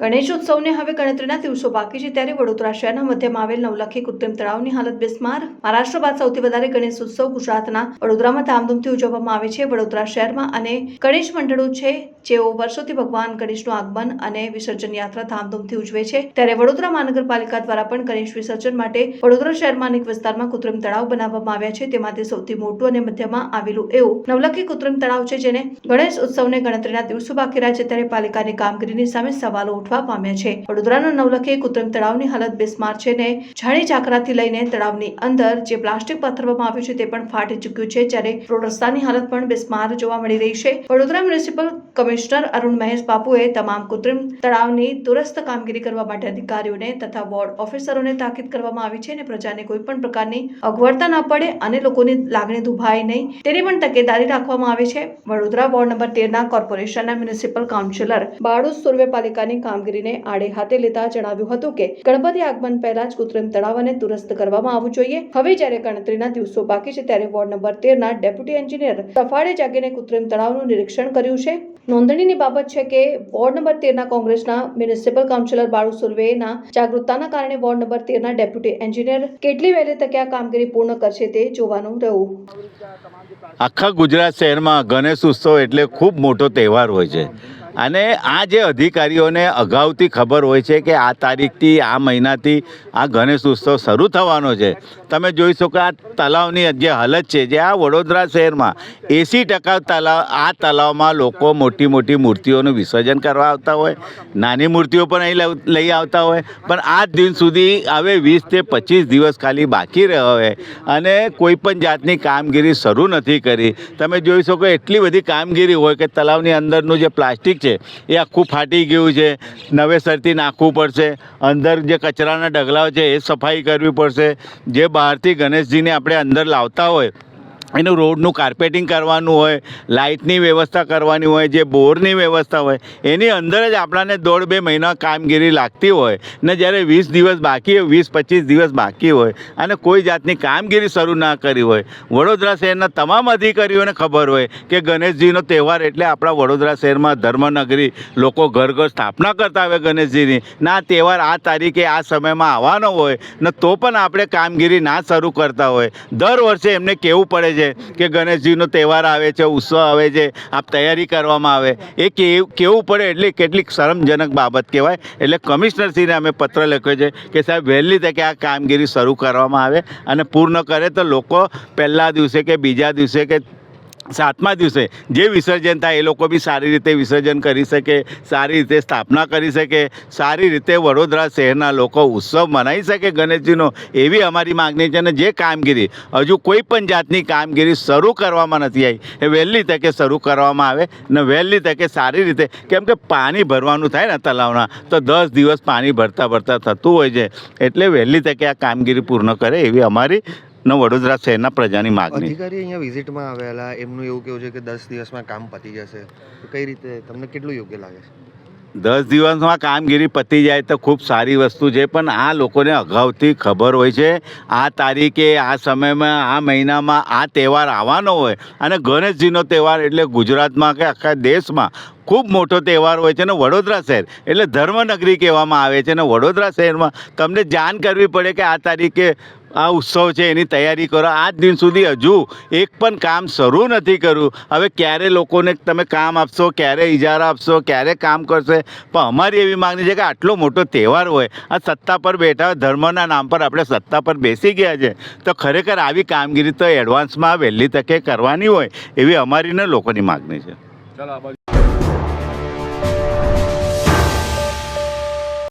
ગણેશ ઉત્સવને હવે ગણતરીના દિવસો બાકી છે ત્યારે વડોદરા શહેરના મધ્યમાં આવેલ નવલખી કૃત્રિમ તળાવની હાલત બિસ્માર. મહારાષ્ટ્ર બાદ સૌથી વધારે ગણેશ ઉત્સવ ગુજરાતના વડોદરામાં ધામધૂમથી ઉજવવામાં આવે છે. વડોદરા શહેરમાં અને ગણેશ મંડળો છે, જેઓ વર્ષોથી ભગવાન ગણેશનું આગમન અને વિસર્જન યાત્રા ધામધૂમથી ઉજવે છે. ત્યારે વડોદરા મહાનગરપાલિકા દ્વારા પણ ગણેશ વિસર્જન માટે વડોદરા શહેરમાં અનેક વિસ્તારમાં કૃત્રિમ તળાવ બનાવવામાં આવ્યા છે. તેમાંથી સૌથી મોટું અને મધ્યમાં આવેલું એવું નવલખી કૃત્રિમ તળાવ છે, જેને ગણેશ ઉત્સવને ગણતરીના દિવસો બાકી રહ્યા છે. ત્યારે પાલિકાની કામગીરીની સામે સવાલો ઉઠવા પામ્યા છે. વડોદરાના નવલખે કૃત્રિમ તળાવની હાલત બિસ્માર છે ને ઝાડી ચાકરાથી લઈને તળાવની અંદર જે પ્લાસ્ટિક પાથરવામાં આવ્યું છે તે પણ ફાટી ચૂક્યું છે જ્યારે રોડ રસ્તાની હાલત પણ બિસ્માર જોવા મળી રહી છે. વડોદરા મ્યુનિસિપલ કમિશનર અરુણ મહેશ બાપુએ તમામ કૃત્રિમ તળાવની દુરસ્ત કામગીરી કરવા માટે અધિકારીઓને તથા વોર્ડ ઓફિસરોને તાકીદ કરવામાં આવી છે અને પ્રજાને કોઈ પણ પ્રકારની અગવડતા ન પડે અને લોકોની લાગણી દુભાય નહીં તેની પણ તકેદારી રાખવામાં આવી છે. વડોદરા વોર્ડ નંબર તેરના કોર્પોરેશનના મ્યુનિસિપલ કાઉન્સિલર બાળુ સુર્વે પાલિકાની કામગીરીને આડે હાથે લેતા જણાવ્યું હતું કે, ગણપતિ આગમન પહેલા જ કૃત્રિમ તળાવને દુરસ્ત કરવામાં આવવું જોઈએ. હવે જ્યારે ગણતરીના દિવસો બાકી છે, ત્યારે વોર્ડ નંબર તેરના ડેપ્યુટી એન્જિનિયર સફાળે જાગીને કૃત્રિમ તળાવનું નિરીક્ષણ કર્યું છે. નોંધણીની બાબત છે કે, વોર્ડ નંબર તેરના કોંગ્રેસના મ્યુનિસિપલ કાઉન્સિલર બાળુ સુર્વેના જાગૃતતાના કારણે વોર્ડ નંબર તેરના ડેપ્યુટી એન્જિનિયર કેટલી વહેલી તકે આ કામગીરી પૂર્ણ કરશે તે જોવાનું રહ્યું. આખા ગુજરાત શહેરમાં ગણેશ ઉત્સવ એટલે ખૂબ મોટો તહેવાર હોય છે. અને આ જે અધિકારીઓને અગાઉથી ખબર હોય છે કે આ તારીખથી, આ મહિનાથી આ ગણેશ ઉત્સવ શરૂ થવાનો છે. તમે જોઈ શકો આ તલાવની જે હાલત છે, જે આ વડોદરા શહેરમાં એંસી ટકા તલાવ, આ તલાવમાં લોકો મોટી મોટી મૂર્તિઓનું વિસર્જન કરવા આવતા હોય. નાની મૂર્તિઓ પણ અહીં લઈ આવતા હોય. પણ આ દિન સુધી હવે વીસ તે પચીસ દિવસ ખાલી બાકી રહ્યો હોય અને કોઈ પણ જાતની કામગીરી શરૂ નથી કરી. તમે જોઈ શકો એટલી બધી કામગીરી હોય કે તલાવની અંદરનું જે પ્લાસ્ટિક છે. એ આખું ફાટી ગયું છે. નવેસરથી નાખવું પડશે. અંદર જે કચરાના ઢગલાઓ છે, એ સફાઈ કરવી પડશે. જે બહારથી ગણેશજીને આપણે અંદર લાવતા હોય એનું રોડનું કાર્પેટિંગ કરવાનું હોય લાઇટની વ્યવસ્થા કરવાની હોય, જે બોરની વ્યવસ્થા હોય, એની અંદર જ આપણાને દોઢ બે મહિના કામગીરી લાગતી હોય. ને જ્યારે વીસ દિવસ બાકી હોય, વીસ પચીસ દિવસ બાકી હોય, અને કોઈ જાતની કામગીરી શરૂ ના કરી હોય, વડોદરા શહેરના તમામ અધિકારીઓને ખબર હોય કે ગણેશજીનો તહેવાર એટલે આપણા વડોદરા શહેરમાં ધર્મનગરી લોકો ઘર ઘર સ્થાપના કરતા હોય ગણેશજીની. ના તહેવાર આ તારીખે આ સમયમાં આવવાનો હોય, ને તો પણ આપણે કામગીરી ના શરૂ કરતા હોય. દર વર્ષે એમને કહેવું પડે છે? કે ગણેશજીનો તહેવાર આવે છે, ઉત્સવ આવે છે, આપ તૈયારી કરવામાં આવે. એ કેવું કેવું પડે એટલે કેટલીક શરમજનક બાબત કહેવાય. એટલે કમિશનરશ્રીને અમે પત્ર લખ્યો છે કે સાહેબ, વહેલી તકે આ કામગીરી શરૂ કરવામાં આવે અને પૂર્ણ કરે તો લોકો પહેલા દિવસે કે બીજા દિવસે કે સાતમા દિવસે જે વિસર્જન થાય એ લોકો બી સારી રીતે વિસર્જન કરી શકે, સારી રીતે સ્થાપના કરી શકે, સારી રીતે વડોદરા શહેરના લોકો ઉત્સવ મનાવી શકે ગણેશજીનો, એવી અમારી માગણી છે. અને જે કામગીરી હજુ કોઈ પણ જાતની કામગીરી શરૂ કરવામાં નથી આવી, એ વહેલી તકે શરૂ કરવામાં આવે ને વહેલી તકે સારી રીતે, કેમ કે પાણી ભરવાનું થાય ને તલાવના, તો દસ દિવસ પાણી ભરતા ભરતા થતું હોય છે, એટલે વહેલી તકે આ કામગીરી પૂર્ણ કરે એવી અમારી ન વડોદરા શહેરના પ્રજાની માગણી. અધિકારી અહીંયા વિઝિટમાં આવેલા એમનું એવું કેવું છે કે દસ દિવસમાં કામ પતી જશે. તો કઈ રીતે તમને કેટલું યોગ્ય લાગે છે? દસ દિવસમાં કામગીરી પતી જાય તો ખૂબ સારી વસ્તુ છે પણ આ લોકોને અગાઉથી ખબર હોય છે આ તારીખે આ સમયમાં આ મહિનામાં આ તહેવાર આવવાનો હોય. અને ગણેશજીનો તહેવાર એટલે ગુજરાતમાં કે આખા દેશમાં ખૂબ મોટો તહેવાર હોય છે ને વડોદરા શહેર. એટલે ધર્મનગરી કહેવામાં આવે છે ને વડોદરા શહેરમાં તમને જાણ કરવી પડે કે આ તારીખે આ ઉત્સવ છે, એની તૈયારી કરો. આજ દિન સુધી હજુ એક પણ કામ શરૂ નથી કર્યું. હવે ક્યારે લોકોને તમે કામ આપશો, ક્યારે ઇજારા આપશો, ક્યારે કામ કરશે પણ અમારી એવી માગણી છે કે આટલો મોટો તહેવાર હોય, આ સત્તા પર બેઠા ધર્મના નામ પર આપણે સત્તા પર બેસી ગયા છે, તો ખરેખર આવી કામગીરી તો એડવાન્સમાં વહેલી તકે કરવાની હોય, એવી અમારી ને લોકોની માગણી છે.